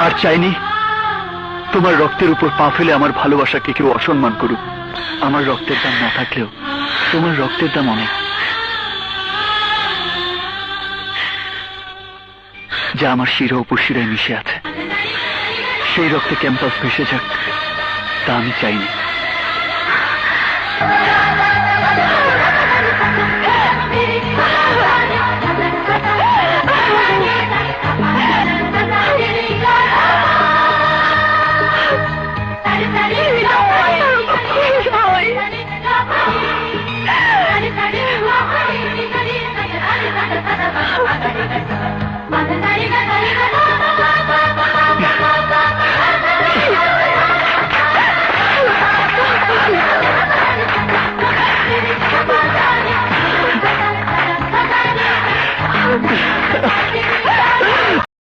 আর চাইনি তোমার রক্তের উপর পা ফেলে আমার ভালোবাসাকে কেউ অসম্মান করুক। আমার রক্তের দাম না থাকলেও তোমার রক্তের দাম অনেক। যা আমার শিরা উপশিরায় মিশে আছে। সেই রক্তে ক্যাম্পাস ভেসে যাক, তা আমি চাইনি। Thank you.